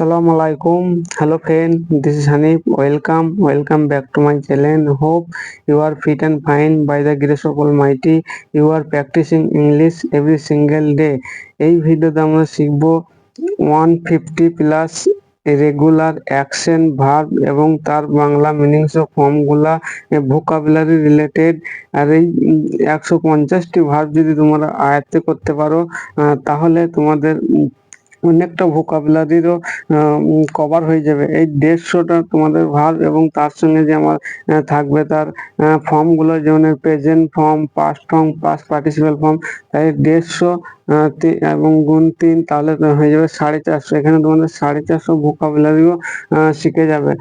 আসসালামু আলাইকুম। Hello friend this is Hanif welcome welcome back to my channel hope you are fit and fine by the grace of almighty you are practising English every single day এই ভিডিওতে আমরা শিখব one fifty plus regular action verb এবং তার Bangla meanings ও ফর্মগুলা vocabulary related আর এই একশো পঞ্চাশটি ভার্ব যদি তোমরা আয়ত্তে করতে পারো তাহলে তোমাদের অনেকটা ভোকাবুলারিরও কভার হয়ে যাবে। এই দেড়শোটা তোমাদের ভার্ব এবং তার সঙ্গে যে আমার থাকবে তার ফর্মগুলো যেমন present form past form past participle form তাই দেড়শো এবং গুণ তিন, তাহলে হয়ে যাবে সাড়ে চারশো। এখানে তোমাদের সাড়ে চারশো ভোকাবুলারিও শিখে যাবে।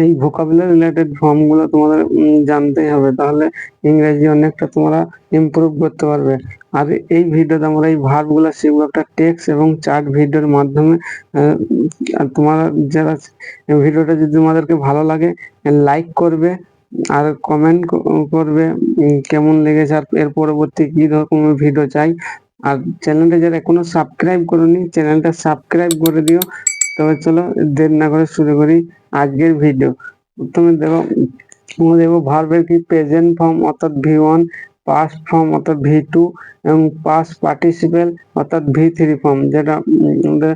এই ভোকাবুলারি রিলেটেড ফর্মগুলো তোমাদের জানতেই হবে। তাহলে ইংরেজি অনেকটা তোমরা ইমপ্রুভ করতে পারবে। আর এই ভিডিওতে আমরা এই ভার্বগুলো শিখব একটা টেক্সট এবং চার্ট ভিডিওর মাধ্যমে আর তোমরা যারা ভিডিওটা যদি তোমাদেরকে ভালো লাগে লাইক করবে, আর কমেন্ট করবে কেমন লেগেছে, আর এর পরবর্তী কি রকমের ভিডিও চাই। আর চ্যানেলটা যারা এখনও সাবস্ক্রাইব করনি চ্যানেলটা সাবস্ক্রাইব করে দিও। তবে চলো দেরি না করে শুরু করি আজকের ভিডিও প্রথমে দেখো দেখব ভার্বের কি? প্রেজেন্ট ফর্ম অর্থাৎ ভি ওয়ান পাস্ট ফর্ম অর্থাৎ ভি টু এবং পাস্ট পার্টিসিপেল অর্থাৎ ভি থ্রি ফর্ম যেটা আমাদের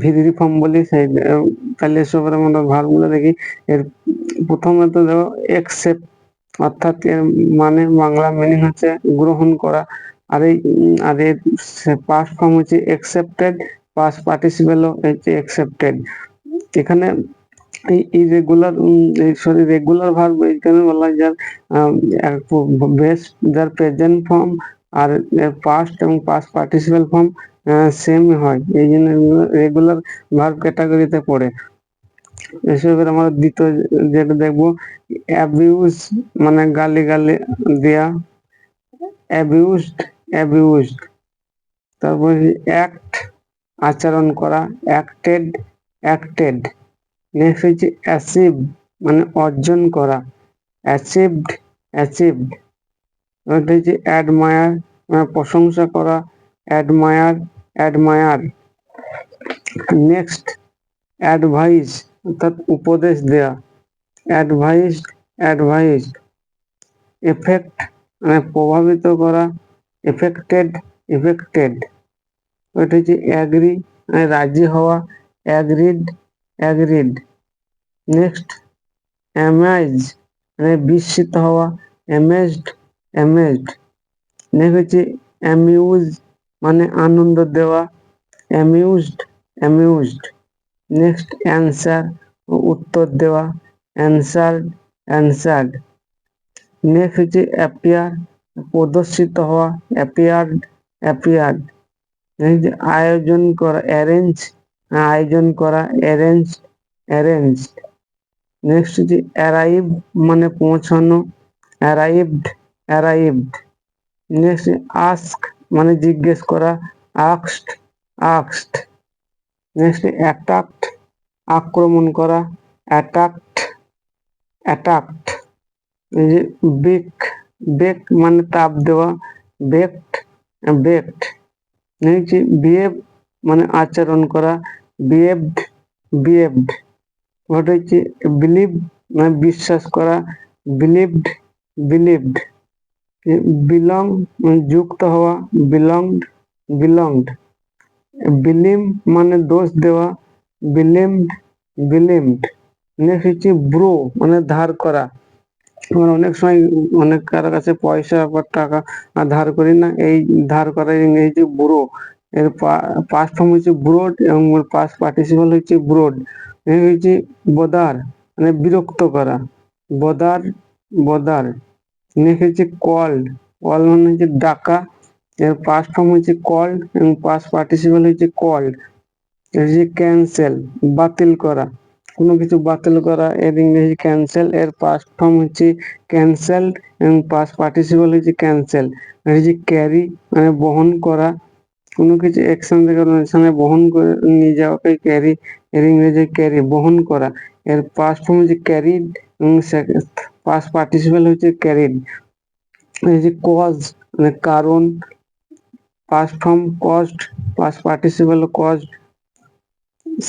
ভি থ্রি ফর্ম বলি সেই তাহলে এসবের আমরা ভার্বগুলো দেখি। এর প্রথমে তো দেখো একসেপ্ট অর্থাৎ এর মানে বাংলা মিনিং হচ্ছে গ্রহণ করা। আর এই আর এর পাস্ট ফর্ম হচ্ছে একসেপ্টেড পাস্ট পার্টিসিপেলও হচ্ছে একসেপ্টেড এখানে এই ইরেগুলার সরি রেগুলার ভার্ব এখানে বলা হয় যার বেস যার প্রেজেন্ট ফর্ম আর পাস্ট এবং পাস্ট পার্টিসিপাল ফর্ম সেম হয়। এই জন্য রেগুলার ভার্ব ক্যাটাগরিতে পড়ে। এসবের আমরা দ্বিতীয় যেটা দেখব অ্যাবিউজ মানে গালি গালি দেয়া অ্যাবিউজড অ্যাবিউজড তারপর অ্যাক্ট আচরণ করা অ্যাক্টেড অ্যাক্টেড নেক্সট হচ্ছে অ্যাচিভ মানে অর্জন করা অ্যাচিভড অ্যাচিভড ওটা হচ্ছে অ্যাডমায়ার মানে প্রশংসা করা অ্যাডমায়ার অ্যাডমায়ার নেক্সট অ্যাডভাইস অর্থাৎ উপদেশ দেয়া অ্যাডভাইসড অ্যাডভাইসড এফেক্ট মানে প্রভাবিত করা এফেক্টেড এফেক্টেড ওটা হচ্ছে অ্যাগ্রি মানে রাজি হওয়া অ্যাগ্রিড অ্যাগ্রিড নেক্সট অ্যামাইজ মানে বিস্মিত হওয়া অ্যামেজড অ্যামেজড নেক্সট হচ্ছে অ্যামিউজ মানে আনন্দ দেওয়া অ্যামিউজড অ্যামিউজড নেক্সট অ্যান্সার উত্তর দেওয়া অ্যান্সার্ড অ্যান্সার্ড নেক্সট হচ্ছে অ্যাপিয়ার প্রদর্শিত হওয়া অ্যাপিয়ার্ড অ্যাপিয়ার্ড আয়োজন করা অ্যারেঞ্জ আয়োজন করা অ্যারেঞ্জ অ্যারেঞ্জড নেক্সট হচ্ছে অ্যারাইভ মানে পৌঁছানো অ্যারাইভড অ্যারাইভড নেক্সট আস্ক মানে জিজ্ঞেস করা আক্সড আক্সড নেক্সট অ্যাটাক্ট আক্রমণ করা অ্যাটাক্ট যে বেক বেক মানে তাপ দেওয়া বেকড বেকড নেক্সট বিহেভ মানে আচরণ করা বিহেভড বিহেভড ওটা হচ্ছে বিলিভ মানে বিশ্বাস করা, বিলিভড বিলিভড। বিলং মানে যুক্ত হওয়া, বিলংড বিলংড। বিলিম মানে দোষ দেওয়া, বিলিমড বিলিমড। নেক্সট হচ্ছে ব্রো মানে ধার করা। আমরা অনেক সময় অনেক কারও কাছে পয়সা বা টাকা ধার করি না। এই ধার করা ইংরেজি ব্রো এর পাস্ট ফর্ম হচ্ছে ব্রোড এবং পাস্ট পার্টিসিপাল হচ্ছে ব্রোড এই হচ্ছে বদার মানে বিরক্ত করা। Bother bother. নেক্সট হচ্ছে কল্ড কল মানে হচ্ছে ডাকা। এর পাস্ট ফর্ম হচ্ছে কল্ড এবং পাস্ট পার্টিসিপাল হচ্ছে এর হচ্ছে ক্যান্সেল বাতিল করা। কোনো কিছু বাতিল করা এর ইংরেজি ক্যান্সেল এর পাস্ট ফর্ম হচ্ছে ক্যান্সেল এবং পাস্ট পার্টিসিপাল হচ্ছে ক্যান্সেল আর হচ্ছে ক্যারি মানে বহন করা, কোনো কিছু একশন থেকে অন্য স্থানে বহন করে নিয়ে যাওয়াকে ক্যারি এর ইংরেজি ক্যারি বহন করা, এর পাস্ট ফর্ম হচ্ছে ক্যারিড এবং পাস্ট পার্টিসিপাল হচ্ছে ক্যারিড এই যে কজ মানে কারণ past form caused past participle caused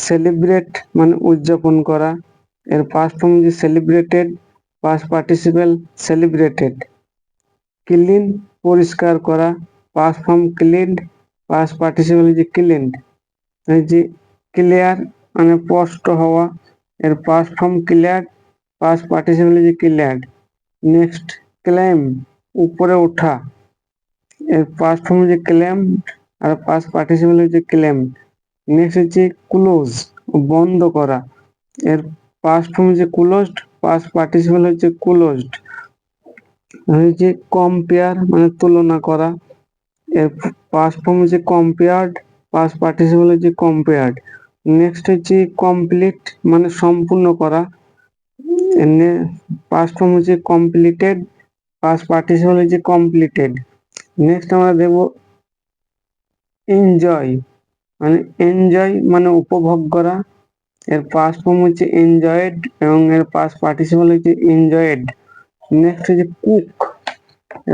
celebrate মানে উদযাপন করা। এর পাস্ট ফর্ম হচ্ছে celebrated past participle celebrated clean পরিষ্কার করা। Past form cleaned past participle হচ্ছে ক্লিনড এই যে ক্লিয়ার মানে স্পষ্ট হওয়া। এর past form clear past participle হচ্ছে ক্লিয়ার্ড নেক্সট ক্লেম উপরে ওঠা। এর পাস্ট ফর্ম হচ্ছে ক্লেম আর পাস্ট পার্টিসিপেল হচ্ছে ক্লেম নেক্সট হচ্ছে ক্লোজ বন্ধ করা। এর পাস্ট ফর্ম হচ্ছে ক্লোজড পাস্ট পার্টিসিপেল হচ্ছে ক্লোজড হচ্ছে কম্পেয়ার মানে তুলনা করা। এর পাস্ট ফর্ম হচ্ছে কম্পেয়ার্ড পাস্ট পার্টিসিপেল হচ্ছে কম্পেয়ার্ড নেক্সট হচ্ছে কমপ্লিট মানে সম্পূর্ণ করা। পাস্ট ফর্ম হচ্ছে কমপ্লিটেড পাস্ট পার্টিসিপেল হচ্ছে কমপ্লিটেড নেক্সট আমরা দেখব এনজয় মানে এনজয় মানে উপভোগ করা। এর পাস ফর্ম হচ্ছে এনজয়েড এবং এর পাস পার্টিসিপেল হচ্ছে এনজয়েড নেক্সট হচ্ছে কুক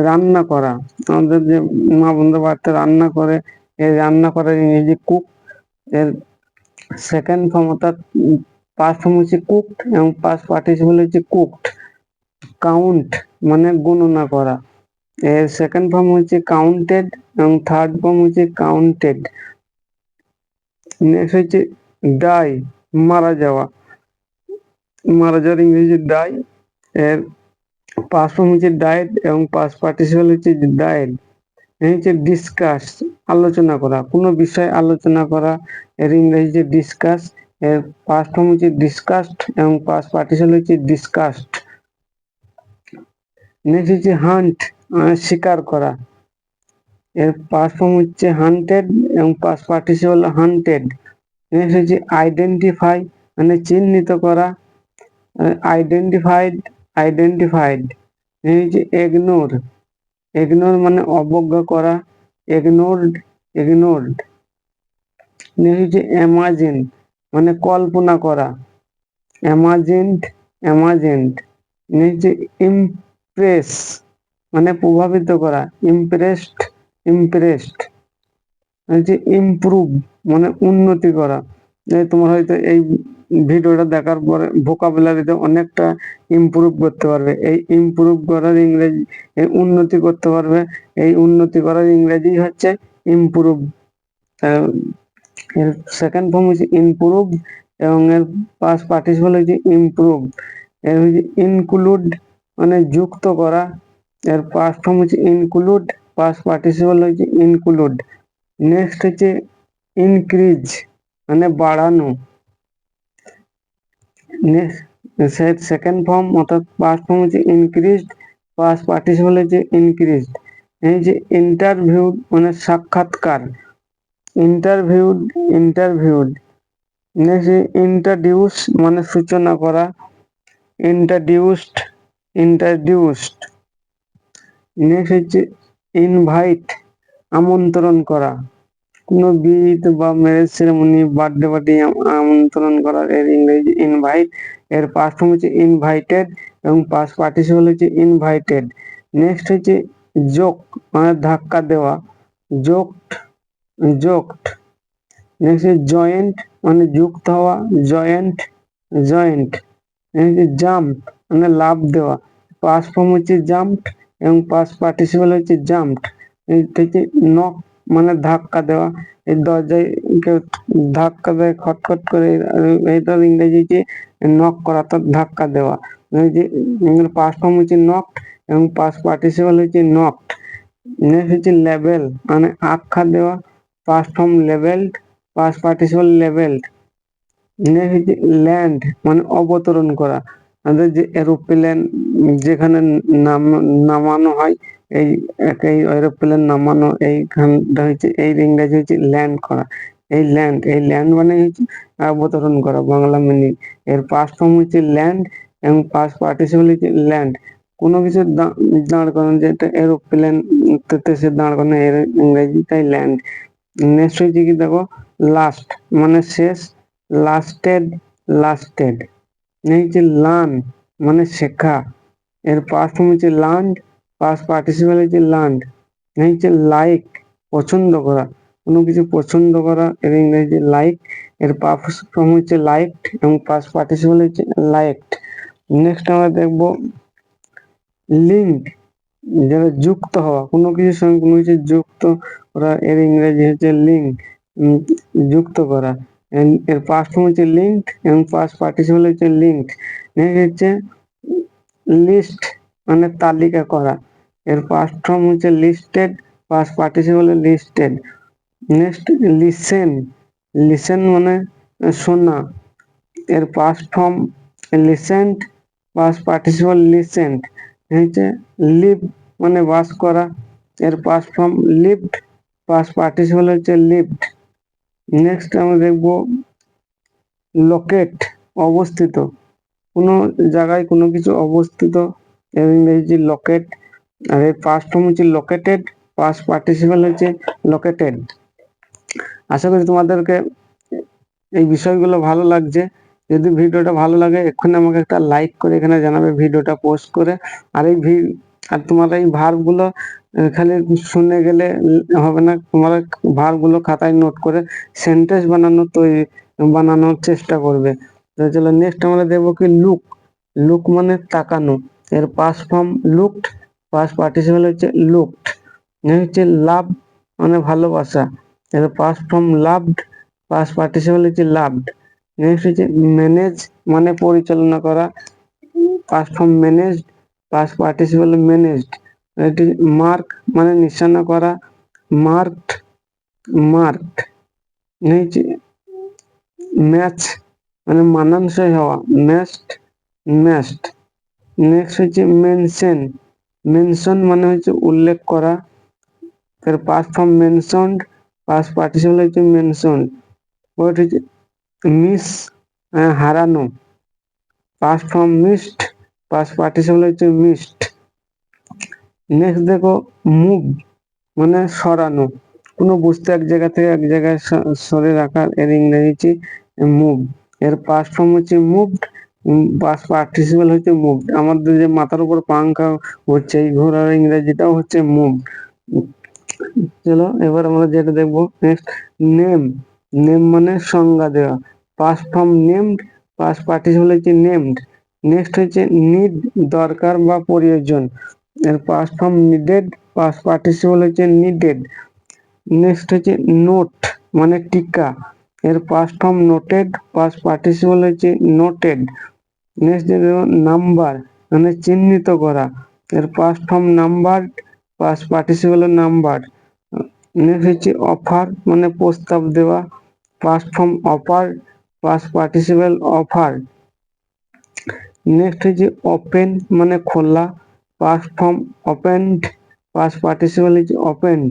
রান্না করা। আমাদের যে মা বন্ধু বাড়িতে রান্না করে, এই রান্না করার ইংরেজি কুক এর সেকেন্ড ফর্ম অর্থাৎ পাস ফর্ম হচ্ছে কুকড এবং পাস পার্টিসিপেল হচ্ছে কুকড কাউন্ট মানে গণনা করা। এর সেকেন্ড ফর্ম হচ্ছে কাউন্টেড এবং থার্ড ফর্ম হচ্ছে কাউন্টেড নেক্সট হচ্ছে ডাই মারা যাওয়া। মারা যাওয়ার ইংরেজি ডাই এর পাস্ট ফর্ম হচ্ছে ডায়েট এবং পাস পার্টিসিপাল হচ্ছে ডায়েট হচ্ছে ডিসকাস আলোচনা করা। কোনো বিষয় আলোচনা করা, এর ইংরেজি ডিসকাস এর পাস্ট ফর্ম হচ্ছে ডিসকাসড এবং পাস পার্টিসিপাল হচ্ছে ডিসকাসড নেক্সট হচ্ছে হান্ট শিকার করা। এর পাস্ট ফর্ম হচ্ছে হান্টেড এবং পাস্ট পার্টিসিপাল হান্টেড নেক্সট হচ্ছে আইডেন্টিফাই মানে চিহ্নিত করা আইডেন্টিফাইড আইডেন্টিফাইড হচ্ছে এগনোর এগনোর মানে অবজ্ঞা করা এগনোরড এগনোরড নেক্সট হচ্ছে অ্যামাজিন মানে কল্পনা করা অ্যামাজেন্ট অ্যামাজেন্ট নেক্সট ইমপ্রেস মানে প্রভাবিত করা ইমপ্রেসড ইমপ্রেসড হচ্ছে ইমপ্রুভ মানে উন্নতি করা। তোমার হয়তো এই ভিডিওটা দেখার পরে ভোকাবুলারিতে অনেকটা ইমপ্রুভ করতে পারবে। এই ইমপ্রুভ করার ইংরেজি, এই উন্নতি করতে পারবে। এই উন্নতি করার ইংরেজি হচ্ছে ইমপ্রুভ এর সেকেন্ড ফর্ম হচ্ছে ইমপ্রুভ এবং এর পাস পার্টিসিপাল হচ্ছে ইমপ্রুভ এর হচ্ছে ইনক্লুড মানে যুক্ত করা। এর পাস ফর্ম হচ্ছে ইনক্লুড পাস পার্টিসিপাল হচ্ছে ইনক্লুড নেক্সট হচ্ছে ইনক্রিজ মানে বাড়ানো। সেকেন্ড ফর্ম অর্থাৎ পাস্ট ফর্ম হচ্ছে ইনক্রিজড পাস্ট পার্টিসিপাল হচ্ছে ইনক্রিজড এই যে ইন্টারভিউ মানে সাক্ষাৎকার ইন্টারভিউড ইন্টারভিউড নেক্সট ইন্ট্রোডিউস মানে সূচনা করা ইন্ট্রোডিউসড ইন্ট্রোডিউসড নেক্সট হচ্ছে ইনভাইট আমন্ত্রণ করা। কোনো বিয়েতে বা ম্যারেজ সেরেমনি বার্থডে পার্টি আমন্ত্রণ করার এর ইংরেজি ইনভাইট এর পাস্ট ফর্ম হচ্ছে ইনভাইটেড এবং পাস্ট পার্টিসিপাল হচ্ছে ইনভাইটেড নেক্সট হচ্ছে জোক মানে ধাক্কা দেওয়া। জোকড জোকড নেক্সট জয়েন্ট মানে যুক্ত হওয়া। জয়েন্ট জয়েন্ট জাম্প মানে লাভ দেওয়া। পাস্ট ফর্ম হচ্ছে জাম্পড এবং পাস্ট পার্টিসিপাল হচ্ছে জাম্পড হচ্ছে নক মানে ধাক্কা দেওয়া। এই দরজায় কেউ ধাক্কা দেয়, খটখট করে এইটার ইংরেজি যে নক করা, অর্থাৎ ধাক্কা দেওয়া। যে পাস্ট ফর্ম হচ্ছে নকড এবং পাস্ট পার্টিসিপাল হচ্ছে নকড নেক্সট হচ্ছে লেভেল মানে আখ্যা দেওয়া। Past form labelled past participle labelled next হচ্ছে ল্যান্ড মানে অবতরণ করা। আমাদের যে এরোপ্লেন যেখানে নাম, নামানো হয়, এই এই এরোপ্লেন নামানো এইখানটা হচ্ছে এই ইংরেজি হচ্ছে ল্যান্ড করা। এই ল্যান্ড এই ল্যান্ড মানে হচ্ছে অবতরণ করা, বাংলা মিনিং এর পাস্ট ফর্ম হচ্ছে ল্যান্ড এবং পাস্ট পার্টিসিপাল হচ্ছে ল্যান্ড কোনো কিছু দাঁড় করানো যেটা এরোপ্লেন সে দাঁড় করানো, এর ইংরেজি তাই ল্যান্ড নেক্সট হচ্ছে কি দেখো লাস্ট মানে শেষ লাস্টেড লাস্টেড হচ্ছে লার্ন মানে শেখা, এর পাস্ট ফর্ম হচ্ছে লার্ন পাস্ট পার্টিসিপাল হচ্ছে লার্ন হচ্ছে লাইক পছন্দ করা, কোনো কিছু পছন্দ করা, এর ইংরেজি লাইক এর পাস ফর্ম হচ্ছে লাইকড এবং পাস পার্টিসিপল হচ্ছে লাইকড নেক্সট আমরা দেখব লিঙ্ক যেটা যুক্ত হওয়া, কোনো কিছুর সঙ্গে কোনো কিছু যুক্ত করা, এর ইংরেজি হচ্ছে লিঙ্ক যুক্ত করা এর- এর পাস্ট ফর্ম হচ্ছে লিঙ্ক এবং পাস্ট পার্টিসিপল হচ্ছে লিঙ্ক নেক্সট হচ্ছে লিস্ট মানে তালিকা করা এর পাস্ট ফর্ম হচ্ছে listed past participle listed next listen listen মানে শোনা. এর past form listened past participle listened হচ্ছে লিভ মানে বাস করা. এর past form lived past participle হচ্ছে লিভড নেক্সট আমরা দেখব লোকেট অবস্থিত। কোনো জায়গায় কোনো কিছু অবস্থিত ইংরেজি লোকেট আর এর পাস্ট ফর্ম হচ্ছে লোকেটেড পাস্ট পার্টিসিপল হচ্ছে লোকেটেড আশা করি তোমাদেরকে এই বিষয়গুলো ভালো লাগছে। যদি ভিডিওটা ভালো লাগে, এক্ষুনি আমাকে একটা লাইক করে এখানে জানাবে, ভিডিওটা পোস্ট করে। আর এই আর তোমার এই ভার্বগুলো খালি শুনে গেলে হবে না। তোমার ভার্বগুলো খাতায় নোট করে সেন্টেন্স বানানো তৈরি, বানানোর চেষ্টা করবে। তো চলো নেক্সট আমরা দেখব কি লুক লুক মানে তাকানো। এর past form looked past participle হচ্ছে লুকড হচ্ছে লাভ মানে ভালোবাসা। এর past form loved past participle হচ্ছে লাভড নেক্সট হচ্ছে ম্যানেজ মানে পরিচালনা করা। Past form managed past participle managed এটি মার্ক মানে নিশানা করা মার্কড মার্কড নিচে ম্যাচ মানে মানানসই হওয়া ম্যাচড ম্যাচড নেক্সট হচ্ছে মেনশন মেনশন মানে হচ্ছে উল্লেখ করা। এর past form mentioned past participle হচ্ছে মেনশনড ওটা হচ্ছে মিস হারানো। Past form missed past participle হচ্ছে মিসড নেক্সট দেখো, মুভ মানে সরানো। কোনো বস্তু এক জায়গা থেকে এক জায়গায় সরে রাখার এর ইংরেজি মুভ। এর পাস ফর্ম হচ্ছে মুভড পাস পার্টিসিপাল হচ্ছে মুভড। আমাদের যে মাথার উপর পাঙ্খা হচ্ছে, এই ঘোড়ার ইংরেজিটাও হচ্ছে মুভ চলো, এবার আমরা যেটা দেখব, নেক্সট, নেম। নেম মানে সংজ্ঞা দেওয়া। Past form named past participle হচ্ছে নেমড। নেক্সট হচ্ছে নিড দরকার বা প্রয়োজন। এর past form needed past participle হচ্ছে নিডেড নেক্সট হচ্ছে নোট মানে টিকা। এর past form noted past participle হচ্ছে নোটেড নেক্সট নাম্বার মানে চিহ্নিত করা। এর past form numbered past participle numbered next হচ্ছে অফার মানে প্রস্তাব দেওয়া। Past form offered past participle offered next হচ্ছে ওপেন মানে খোলা past form opened past participle হচ্ছে ওপেনড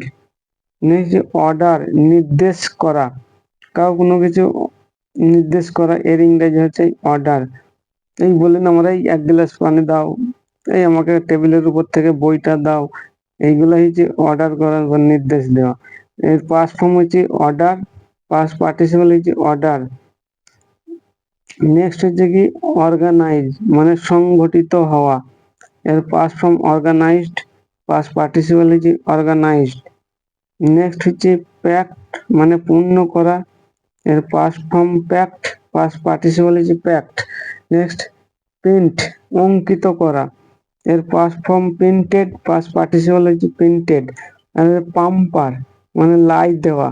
নেক্সট অর্ডার নির্দেশ করা। কাউ কোনো কিছু নির্দেশ করা, এর ইংরেজি হচ্ছে অর্ডার এই বলেন আমরা এই এক গ্লাস পানি দাও, এই আমাকে টেবিলের উপর থেকে বইটা দাও। এইগুলো হচ্ছে অর্ডার করার বা নির্দেশ দেওয়া। এর পাস ফর্ম হচ্ছে অর্ডার পাস পার্টিসিপাল হচ্ছে অর্ডার নেক্সট হচ্ছে কি অর্গানাইজ মানে সংগঠিত হওয়া। এর past form organised past participle হচ্ছে অর্গানাইজড নেক্সট হচ্ছে প্যাক্ট মানে পূর্ণ করা। এর past form packed past participle হচ্ছে প্যাক্ট নেক্সট প্রিন্ট অঙ্কিত করা। এর past form printed past participle হচ্ছে প্রিন্টেড আর পাম্পার মানে লাই দেওয়া।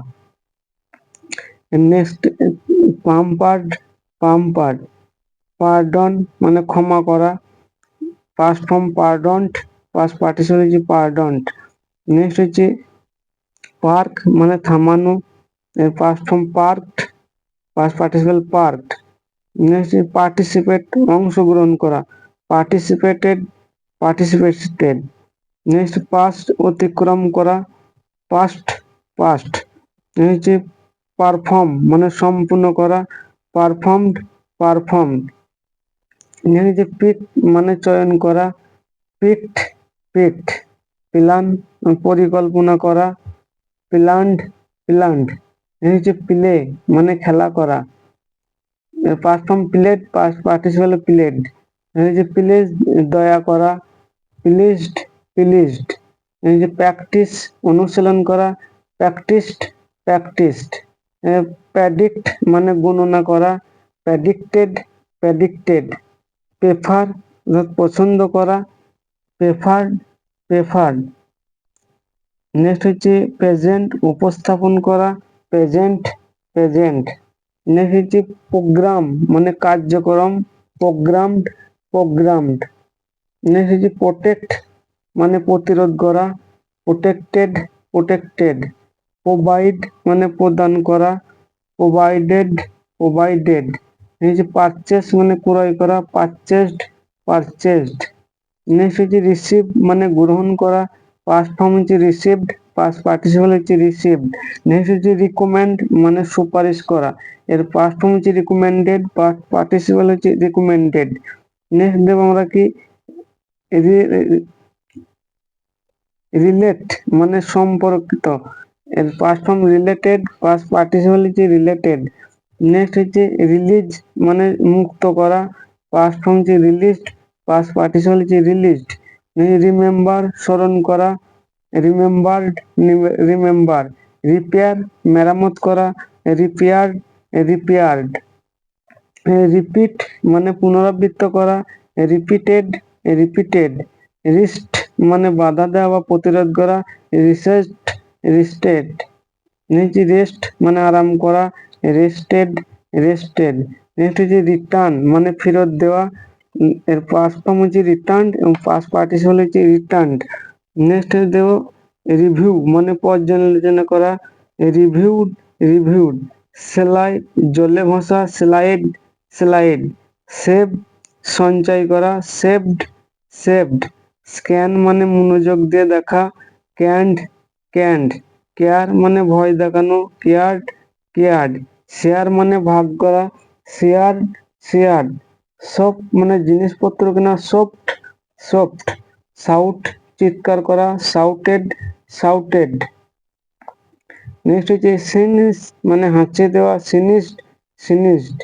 নেক্সট পাম্পার্ড পাম্পার্ড পার্ডন মানে ক্ষমা করা, past form pardoned, past participle হচ্ছে পার্ডন্ট। নেক্সট হচ্ছে পার্ক মানে থামানো past form parked, past participle parked. Next participate, অংশগ্রহণ করা, পার্টিসিপেটেড পার্টিসিপেটেড। নেক্সট পাস্ট অতিক্রম করা, পাস্ট পাস্ট। হচ্ছে পারফর্ম মানে সম্পূর্ণ করা পারফর্মড পারফর্মড যে পিক মানে চয়ন করা পিকড পিকড প্ল্যান পরিকল্পনা করা প্ল্যান্ড প্ল্যান্ড হচ্ছে প্লে মানে খেলা করা। পারফর্ম প্লেড পার্টিসিপাল প্লেড হচ্ছে প্লেজ দয়া করা প্লিজড প্লিজড যে প্র্যাকটিস অনুশীলন করা প্র্যাকটিসড প্র্যাকটিসড প্যাডিক্ট মানে গণনা করা প্যাডিক্টেড প্যাডিক্টেড প্রেফার পছন্দ করা প্রেফার্ড প্রেফার্ড নেক্সট হচ্ছে প্রেজেন্ট উপস্থাপন করা প্রেজেন্ট প্রেজেন্ট নেক্সট হচ্ছে প্রোগ্রাম মানে কার্যক্রম প্রোগ্রামড প্রোগ্রামড নেক্সট হচ্ছে প্রোটেক্ট মানে প্রতিরোধ করা প্রোটেক্টেড প্রোটেক্টেড প্রোভাইড মানে প্রদান করা প্রোভাইডেড প্রোভাইডেড হচ্ছে পারচেস মানে ক্রয় করা পারচেসড পারচেসড নেক্সট হচ্ছে রিসিভ মানে গ্রহণ করা পাস্ট ফর্ম হচ্ছে রিসিভড পাস্ট পার্টিসিপাল হচ্ছে রিসিভড নেক্সট হচ্ছে রিকমেন্ড মানে সুপারিশ করা, এর পাস্ট ফর্ম হচ্ছে রিকমেন্ডেড পাস্ট পার্টিসিপাল হচ্ছে রিকমেন্ডেড নেক্সট দেব আমরা কি রিলেট মানে সম্পর্কিত এর past form related past participle হচ্ছে রিলেটেড নেক্সট হচ্ছে রিলিজ মানে মুক্ত করা পাস্ট ফর্ম হচ্ছে রিলিজড পাস্ট পার্টিসিপাল হচ্ছে রিলিজড রিমেম্বার স্মরণ করা রিমেম্বার্ড রিমেম্বার রিপেয়ার মেরামত করা রিপেয়ার্ড রিপেয়ার্ড রিপিট মানে পুনরাবৃত্ত করা রিপিটেড রিপিটেড রিস্ট মানে বাধা দেওয়া বা প্রতিরোধ করা রিসেস্ট রিস্টেড নিচে রেস্ট মানে আরাম করা রেস্টেড রেস্টেড নেক্সট হচ্ছে রিটার্ন মানে ফেরত দেওয়া। এর পাস্ট ফর্ম হচ্ছে রিটার্ন এবং পাস্ট পার্টিসিপাল হচ্ছে রিটার্ন নেক্সট দেব রিভিউ মানে পর্যালোচনা করা। রিভিউড রিভিউড সেলাই, জলে ভাসা স্লাইড স্লাইড সেভ সঞ্চয় করা। সেভড সেভড স্ক্যান মানে মনোযোগ দিয়ে দেখা। ক্যান্ড ক্যান্ড কেয়ার মানে ভয় দেখানো, কেয়ার্ড কেয়ার্ড। শেয়ার মানে ভাগ করা শেয়ার শেয়ার সব মানে জিনিসপত্র কেনা, সফট সফট। সাউট, চিৎকার করা, সাউটেড সাউটেড। নেক্সট হচ্ছে সিনিস মানে হাঁচে দেওয়া, সিনিসড সিনিসড।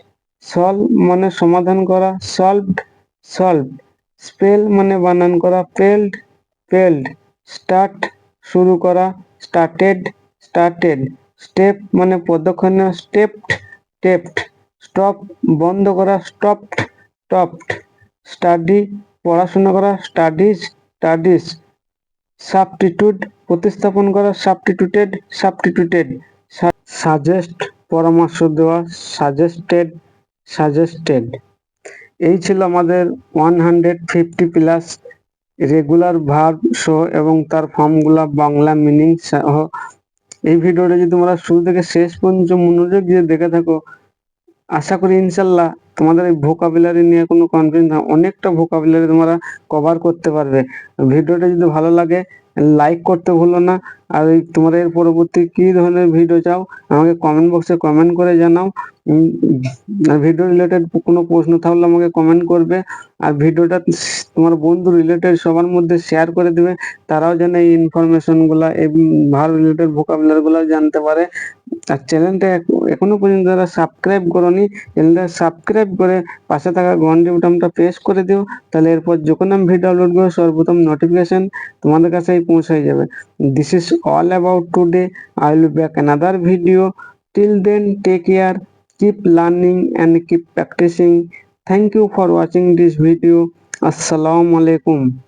সলভ মানে সমাধান করা, সলভড সলভ স্পেল মানে বানান করা, পেল্ড পেল্ড। স্টার্ট শুরু করা স্টার্টেড স্টার্টেড স্টেপ মানে পদক্ষেপ স্টেপড টেপড স্টপ বন্ধ করা স্টপড স্টপড স্টাডি পড়াশোনা করা স্টাডিজ স্টাডিজ সাবস্টিটিউট প্রতিস্থাপন করা সাবস্টিটিউটেড সাবস্টিটিউটেড সাজেস্ট পরামর্শ দেওয়া সাজেস্টেড সাজেস্টেড এই ছিল আমাদের one hundred fifty plus regular verb সহ এবং তার ফর্মগুলা বাংলা মিনিং সহ। এই ভিডিওটা যদি তোমরা শুরু থেকে শেষ পর্যন্ত মনোযোগ দিয়ে দেখে থাকো, আশা করি ইনশাল্লাহ তোমাদের এই ভোকাবুলারি নিয়ে কোনো কনফিউজ না, অনেকটা ভোকাবুলারি তোমরা কভার করতে পারবে। ভিডিওটা যদি ভালো লাগে লাইক করতে ভুলো না। আর তোমরা এর পরবর্তী কি ধরনের ভিডিও চাও, আমাকে কমেন্ট বক্সে কমেন্ট করে জানাও। ভিডিও রিলেটেড কোনো প্রশ্ন থাকলে আমাকে কমেন্ট করবে। আর ভিডিওটা তোমার বন্ধু রিলেটেড সবার মধ্যে শেয়ার করে দিবে। তারাও যেন এই ইনফরমেশনগুলা এই ভালো রিলেটেড ভোকাবুলারি গুলা জানতে পারে। আর চ্যানেলটা এখনও পর্যন্ত যারা সাবস্ক্রাইব করনি চ্যানেলটা সাবস্ক্রাইব করে পাশে থাকা ঘন্টি বুটামটা প্রেস করে দিও। তাহলে এরপর যখন আমি ভিডিও আপলোড করব, সর্বপ্রথম নোটিফিকেশন তোমাদের কাছেই পৌঁছায় যাবে। This is all about today I will back another video till then take care keep learning and keep practicing. Thank you for watching this video. Assalamu alaikum